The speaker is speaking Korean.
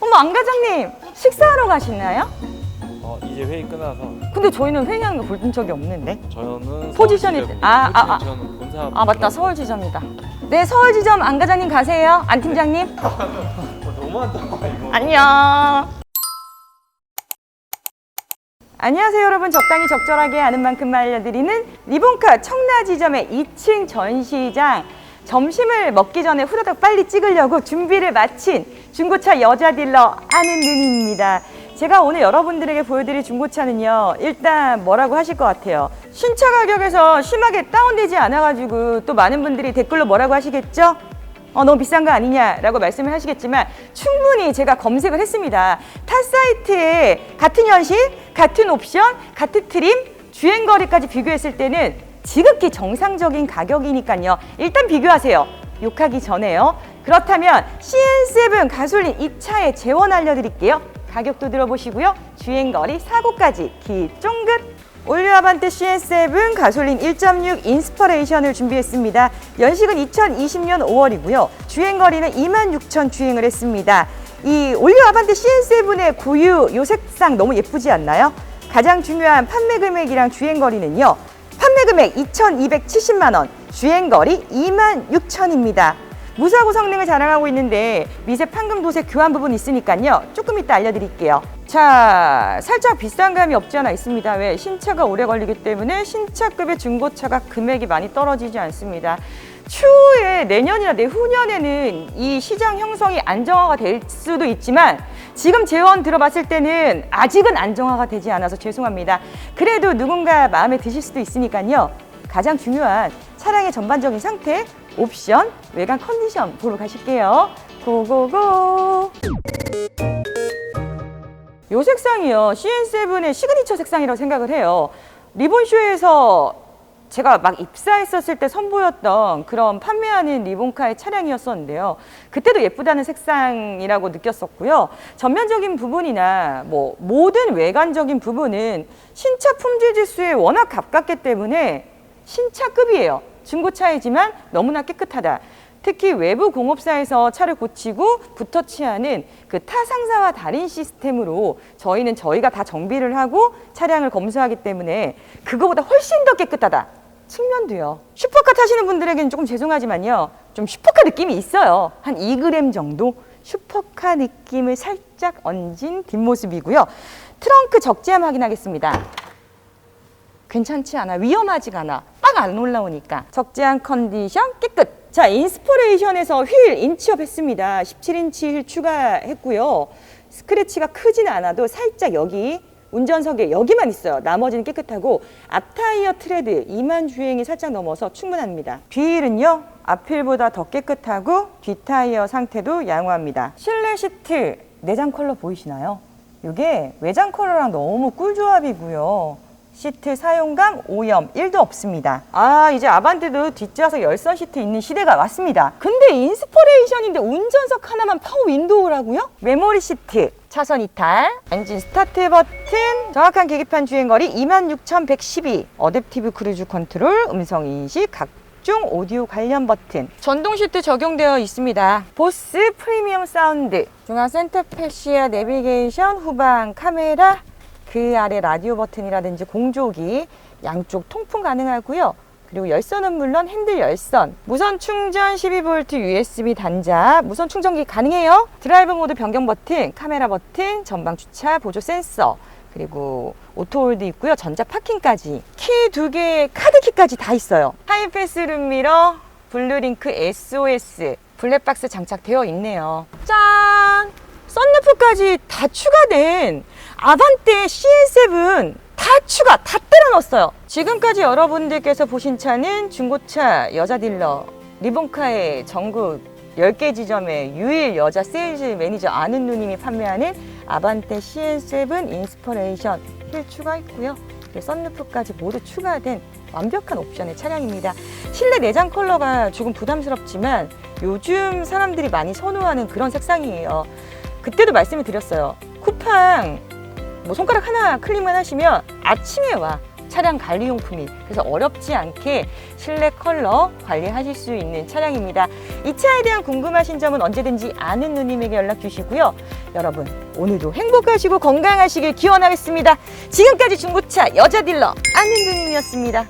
어머 안 과장님 식사하러 가시나요? 어, 이제 회의 끝나서 근데 저희는 회의하는 거본 적이 없는데. 저는 포지션이- 서울 지점이고 아, 아, 아. 저는 본사 아 맞다 서울 지점이다. 네 서울 지점 안 과장님 가세요. 안 팀장님. 어, 너무한다 이거 안녕. 안녕하세요 여러분 적당히 적절하게 아는 만큼 알려드리는 리본카 청라 지점의 2층 전시장 점심을 먹기 전에 후다닥 빨리 찍으려고 준비를 마친 중고차 여자 딜러 아는 눈입니다 제가 오늘 여러분들에게 보여드릴 중고차는요 일단 뭐라고 하실 것 같아요 신차 가격에서 심하게 다운되지 않아가지고 또 많은 분들이 댓글로 뭐라고 하시겠죠? 어, 너무 비싼 거 아니냐라고 말씀을 하시겠지만 충분히 제가 검색을 했습니다. 타 사이트에 같은 현실, 같은 옵션, 같은 트림, 주행 거리까지 비교했을 때는 지극히 정상적인 가격이니까요. 일단 비교하세요. 욕하기 전에요. 그렇다면 CN7 가솔린 이 차의 재원 알려드릴게요. 가격도 들어보시고요. 주행 거리, 사고까지 기쫑긋 올류 아반떼 CN7 가솔린 1.6 인스퍼레이션을 준비했습니다. 연식은 2020년 5월이고요. 주행 거리는 26,000 주행을 했습니다. 이 올류 아반떼 CN7의 고유 요 색상 너무 예쁘지 않나요? 가장 중요한 판매 금액이랑 주행 거리는요. 금액 2,270만 원, 주행 거리 26,000입니다. 무사고 성능을 자랑하고 있는데 미세 판금 도색 교환 부분 있으니까요. 조금 이따 알려드릴게요. 자, 살짝 비싼 감이 없지 않아 있습니다. 왜? 신차가 오래 걸리기 때문에 신차급의 중고차가 금액이 많이 떨어지지 않습니다. 추후에 내년이나 내후년에는 이 시장 형성이 안정화가 될 수도 있지만 지금 재원 들어봤을 때는 아직은 안정화가 되지 않아서 죄송합니다. 그래도 누군가 마음에 드실 수도 있으니까요. 가장 중요한 차량의 전반적인 상태, 옵션, 외관 컨디션 보러 가실게요. 고고고! 요 색상이요. CN7의 시그니처 색상이라고 생각을 해요. 리본쇼에서 제가 막 입사했었을 때 선보였던 그런 판매하는 리본카의 차량이었었는데요. 그때도 예쁘다는 색상이라고 느꼈었고요. 전면적인 부분이나 뭐 모든 외관적인 부분은 신차 품질 지수에 워낙 가깝기 때문에 신차급이에요. 중고차이지만 너무나 깨끗하다. 특히 외부 공업사에서 차를 고치고 붓터치하는 그 타 상사와 다른 시스템으로 저희는 저희가 다 정비를 하고 차량을 검수하기 때문에 그거보다 훨씬 더 깨끗하다. 측면도요. 슈퍼카 타시는 분들에게는 조금 죄송하지만요. 좀 슈퍼카 느낌이 있어요. 한 2g 정도 슈퍼카 느낌을 살짝 얹은 뒷모습이고요. 트렁크 적재함 확인하겠습니다. 괜찮지 않아 위험하지가 않아 빡 안 올라오니까 적재한 컨디션 깨끗 자 인스퍼레이션에서 휠 인치업 했습니다 17인치 휠 추가했고요 스크래치가 크지는 않아도 살짝 여기 운전석에 여기만 있어요 나머지는 깨끗하고 앞타이어 트레드 2만 주행이 살짝 넘어서 충분합니다 뒤휠은요 앞휠보다 더 깨끗하고 뒷타이어 상태도 양호합니다 실내 시트 내장 컬러 보이시나요? 이게 외장 컬러랑 너무 꿀조합이고요. 시트 사용감 오염 1도 없습니다. 아 이제 아반떼도 뒷좌석 열선 시트 있는 시대가 왔습니다. 근데 인스퍼레이션인데 운전석 하나만 파워 윈도우라고요? 메모리 시트, 차선 이탈, 엔진 스타트 버튼, 정확한 계기판 주행거리 26,112, 어댑티브 크루즈 컨트롤, 음성 인식, 각종 오디오 관련 버튼, 전동 시트 적용되어 있습니다. 보스 프리미엄 사운드, 중앙 센터 패시아 내비게이션, 후방 카메라, 그 아래 라디오 버튼이라든지 공조기 양쪽 통풍 가능하고요. 그리고 열선은 물론 핸들 열선, 무선 충전 12V USB 단자, 무선 충전기 가능해요. 드라이브 모드 변경 버튼, 카메라 버튼, 전방 주차 보조 센서, 그리고 오토홀드 있고요. 전자 파킹까지. 키 두 개, 카드 키까지 다 있어요. 하이패스 룸미러, 블루링크 SOS, 블랙박스 장착되어 있네요. 짠! 썬루프까지 다 추가된 아반떼 CN7 다 추가, 다 때려 넣었어요. 지금까지 여러분들께서 보신 차는 중고차 여자 딜러 리본카의 전국 10개 지점의 유일 여자 세일즈 매니저 아는 누님이 판매하는 아반떼 CN7 인스퍼레이션 휠 추가했고요. 그리고 썬루프까지 모두 추가된 완벽한 옵션의 차량입니다. 실내 내장 컬러가 조금 부담스럽지만 요즘 사람들이 많이 선호하는 그런 색상이에요. 그때도 말씀을 드렸어요. 쿠팡 뭐 손가락 하나 클릭만 하시면 아침에 와. 차량 관리용품이 그래서 어렵지 않게 실내 컬러 관리하실 수 있는 차량입니다. 이 차에 대한 궁금하신 점은 언제든지 아는 누님에게 연락 주시고요. 여러분 오늘도 행복하시고 건강하시길 기원하겠습니다. 지금까지 중고차 여자 딜러 아는 누님이었습니다.